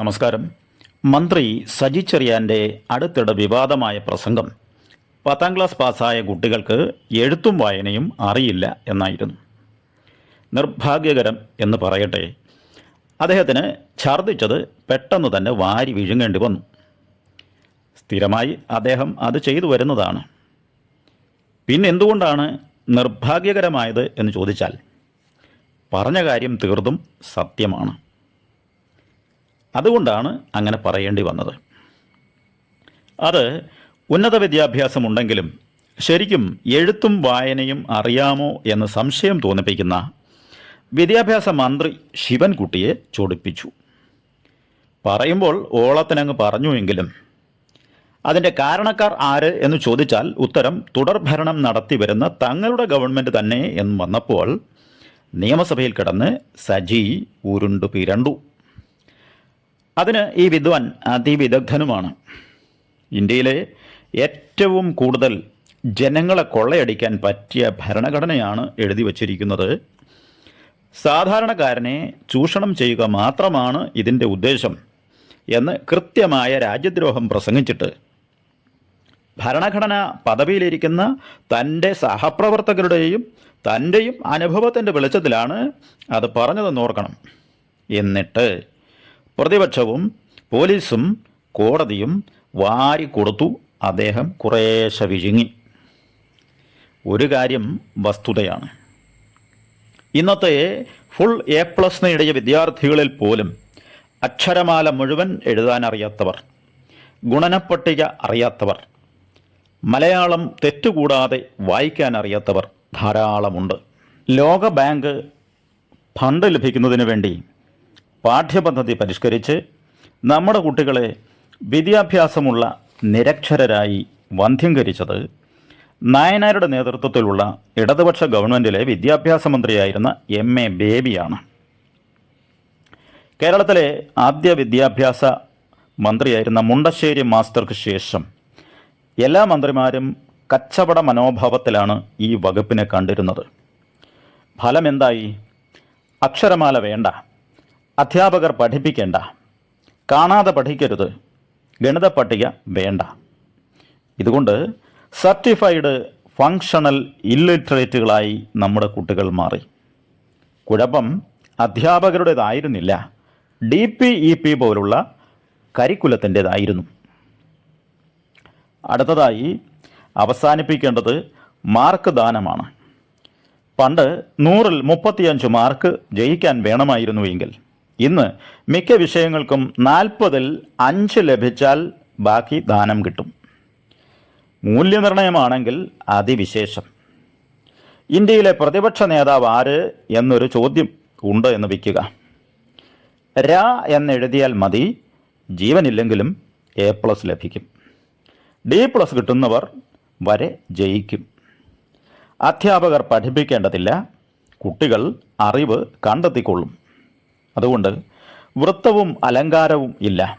നമസ്കാരം. മന്ത്രി സജി ചെറിയാന്റെ അടുത്തിടെ വിവാദമായ പ്രസംഗം പത്താം ക്ലാസ് പാസ്സായ കുട്ടികൾക്ക് എഴുത്തും വായനയും അറിയില്ല എന്നായിരുന്നു. നിർഭാഗ്യകരം എന്ന് പറയട്ടെ. അദ്ദേഹത്തിന് ഛർദ്ദിച്ചത് പെട്ടെന്ന് തന്നെ വാരി വിഴുങ്ങേണ്ടി വന്നു. സ്ഥിരമായി അദ്ദേഹം അത് ചെയ്തു വരുന്നതാണ്. പിന്നെ എന്തുകൊണ്ടാണ് നിർഭാഗ്യകരമായത് എന്ന് ചോദിച്ചാൽ പറഞ്ഞ കാര്യം തീർത്തും സത്യമാണ്. അതുകൊണ്ടാണ് അങ്ങനെ പറയേണ്ടി വന്നത്. അത് ഉന്നത വിദ്യാഭ്യാസമുണ്ടെങ്കിലും ശരിക്കും എഴുത്തും വായനയും അറിയാമോ എന്ന് സംശയം തോന്നിപ്പിക്കുന്ന വിദ്യാഭ്യാസ മന്ത്രി ശിവൻകുട്ടിയെ ചൊടിപ്പിച്ചു. പറയുമ്പോൾ ഓളത്തിനങ്ങ് പറഞ്ഞുവെങ്കിലും അതിന്റെ കാരണക്കാർ ആര് എന്ന് ചോദിച്ചാൽ ഉത്തരം തുടർഭരണം നടത്തി വരുന്ന തങ്ങളുടെ ഗവൺമെന്റ് തന്നെ എന്ന് വന്നപ്പോൾ നിയമസഭയിൽ കിടന്ന് സജി ഉരുണ്ടു പിരണ്ടു. അതിന് ഈ വിദ്വാൻ അതിവിദഗ്ധനുമാണ് ഇന്ത്യയിലെ ഏറ്റവും കൂടുതൽ ജനങ്ങളെ കൊള്ളയടിക്കാൻ പറ്റിയ ഭരണഘടനയാണ് എഴുതി വച്ചിരിക്കുന്നത്. സാധാരണക്കാരനെ ചൂഷണം ചെയ്യുക മാത്രമാണ് ഇതിന്റെ ഉദ്ദേശം എന്ന് കൃത്യമായ രാജ്യദ്രോഹം പ്രസംഗിച്ചിട്ട് ഭരണഘടന പദവിയിലിരിക്കുന്ന തന്റെ സഹപ്രവർത്തകരുടെയും തന്റെയും അനുഭവത്തിന്റെ വെളിച്ചത്തിലാണ് അത് പറഞ്ഞതെന്ന് ഓർക്കണം. എന്നിട്ട് പ്രതിപക്ഷവും പോലീസും കോടതിയും വാരി കൊടുത്തു അദ്ദേഹം കുറേശ്ശെ വിഴുങ്ങി. ഒരു കാര്യം വസ്തുതയാണ്. ഇന്നത്തെ ഫുൾ എ പ്ലസ് നേടിയ വിദ്യാർത്ഥികളിൽ പോലും അക്ഷരമാല മുഴുവൻ എഴുതാൻ അറിയാത്തവർ ഗുണനപ്പട്ടിക അറിയാത്തവർ മലയാളം തെറ്റുകൂടാതെ വായിക്കാൻ അറിയാത്തവർ ധാരാളമുണ്ട്. ലോക ബാങ്ക് ഫണ്ട് ലഭിക്കുന്നതിന് വേണ്ടി പാഠ്യപദ്ധതി പരിഷ്കരിച്ച് നമ്മുടെ കുട്ടികളെ വിദ്യാഭ്യാസമുള്ള നിരക്ഷരരായി വന്ധ്യംകരിച്ചത് നായനാരുടെ നേതൃത്വത്തിലുള്ള ഇടതുപക്ഷ ഗവൺമെന്റിലെ വിദ്യാഭ്യാസ മന്ത്രിയായിരുന്ന എം എ ബേബിയാണ്. കേരളത്തിലെ ആദ്യ വിദ്യാഭ്യാസ മന്ത്രിയായിരുന്ന മുണ്ടശ്ശേരി മാസ്റ്റർക്ക് ശേഷം എല്ലാ മന്ത്രിമാരും കച്ചവട മനോഭാവത്തിലാണ് ഈ വകുപ്പിനെ കണ്ടിരുന്നത്. ഫലമെന്തായി? അക്ഷരമാല വേണ്ട. അധ്യാപകർ പഠിപ്പിക്കേണ്ട. കാണാതെ പഠിക്കരുത്. ഗണിത പട്ടിക വേണ്ട. ഇതുകൊണ്ട് സർട്ടിഫൈഡ് ഫങ്ഷണൽ ഇല്ലിറ്ററേറ്റുകളായി നമ്മുടെ കുട്ടികൾ മാറി. കുഴപ്പം അധ്യാപകരുടേതായിരുന്നില്ല. ഡി പി ഇ പി പോലുള്ള കരിക്കുലത്തിന്റെതായിരുന്നു. അടുത്തതായി അവസാനിപ്പിക്കേണ്ടത് മാർക്ക് ദാനമാണ്. പണ്ട് നൂറിൽ മുപ്പത്തിയഞ്ച് മാർക്ക് ജയിക്കാൻ വേണമായിരുന്നുവെങ്കിൽ ഇന്ന് മിക്ക വിഷയങ്ങൾക്കും നാൽപ്പതിൽ അഞ്ച് ലഭിച്ചാൽ ബാക്കി ദാനം കിട്ടും. മൂല്യനിർണയമാണെങ്കിൽ അതിവിശേഷം. ഇന്ത്യയിലെ പ്രതിപക്ഷ നേതാവ് ആര് എന്നൊരു ചോദ്യം ഉണ്ട് എന്ന് വയ്ക്കുക രാ എന്നെഴുതിയാൽ മതി ജീവനില്ലെങ്കിലും എ പ്ലസ് ലഭിക്കും. ഡി പ്ലസ് കിട്ടുന്നവർ വരെ ജയിക്കും. അധ്യാപകർ പഠിപ്പിക്കേണ്ടതില്ല കുട്ടികൾ അറിവ് കണ്ടെത്തിക്കൊള്ളും. അതുകൊണ്ട് വൃത്തവും അലങ്കാരവും ഇല്ല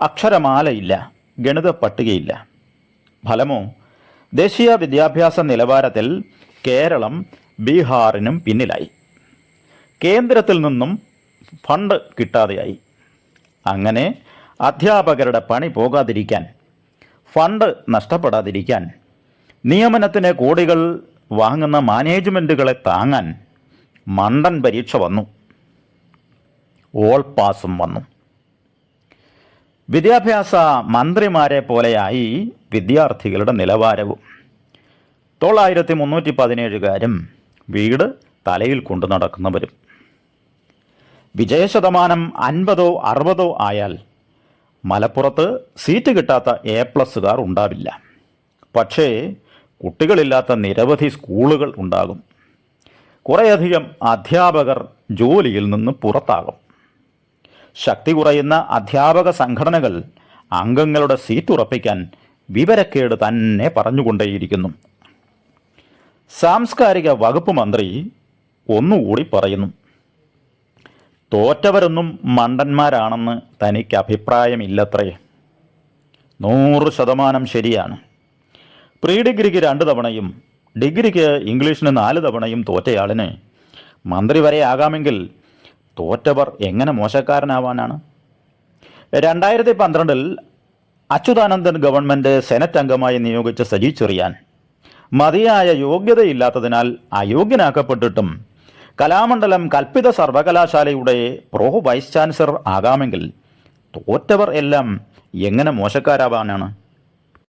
അക്ഷരമാലയില്ല ഗണിത പട്ടികയില്ല ഫലമോ ദേശീയ വിദ്യാഭ്യാസ നിലവാരത്തിൽ കേരളം ബീഹാറിനും പിന്നിലായി. കേന്ദ്രത്തിൽ നിന്നും ഫണ്ട് കിട്ടാതെയായി. അങ്ങനെ അധ്യാപകരുടെ പണി പോകാതിരിക്കാൻ ഫണ്ട് നഷ്ടപ്പെടാതിരിക്കാൻ നിയമനത്തിന് കോടികൾ വാങ്ങുന്ന മാനേജ്മെന്റുകളെ താങ്ങാൻ മണ്ടൻ പരീക്ഷ വന്നു. ഓൾ പാസും വന്നു വിദ്യാഭ്യാസ മന്ത്രിമാരെ പോലെയായി വിദ്യാർത്ഥികളുടെ നിലവാരവും. തൊള്ളായിരത്തി മുന്നൂറ്റി പതിനേഴുകാരും വീട് തലയിൽ കൊണ്ടു നടക്കുന്നവരും. വിജയശതമാനം അൻപതോ അറുപതോ ആയാൽ മലപ്പുറത്ത് സീറ്റ് കിട്ടാത്ത എ പ്ലസ്സുകാർ ഉണ്ടാവില്ല. പക്ഷേ കുട്ടികളില്ലാത്ത നിരവധി സ്കൂളുകൾ ഉണ്ടാകും. കുറേയധികം അധ്യാപകർ ജോലിയിൽ നിന്ന് പുറത്താകും. ശക്തി കുറയുന്ന അധ്യാപക സംഘടനകൾ അംഗങ്ങളുടെ സീറ്റ് ഉറപ്പിക്കാൻ വിവരക്കേട് തന്നെ പറഞ്ഞുകൊണ്ടേയിരിക്കുന്നു. സാംസ്കാരിക വകുപ്പ് മന്ത്രി ഒന്നുകൂടി പറയുന്നു. തോറ്റവരൊന്നും മണ്ടന്മാരാണെന്ന് തനിക്ക് അഭിപ്രായമില്ലത്രേ. നൂറ് ശതമാനം ശരിയാണ്. പ്രീ ഡിഗ്രിക്ക് രണ്ട് തവണയും ഡിഗ്രിക്ക് ഇംഗ്ലീഷിന് നാല് തവണയും തോറ്റയാളിന് മന്ത്രി വരെ ആകാമെങ്കിൽ തോറ്റവർ എങ്ങനെ മോശക്കാരനാവാനാണ്? രണ്ടായിരത്തി പന്ത്രണ്ടിൽ അച്യുതാനന്ദൻ ഗവൺമെന്റ് സെനറ്റ് അംഗമായി നിയോഗിച്ച സജി ചെറിയാൻ മതിയായ യോഗ്യതയില്ലാത്തതിനാൽ അയോഗ്യനാക്കപ്പെട്ടിട്ടും കലാമണ്ഡലം കൽപ്പിത സർവകലാശാലയുടെ പ്രോ വൈസ് ചാൻസലർ ആകാമെങ്കിൽ തോറ്റവർ എല്ലാം എങ്ങനെ മോശക്കാരാവാനാണ്?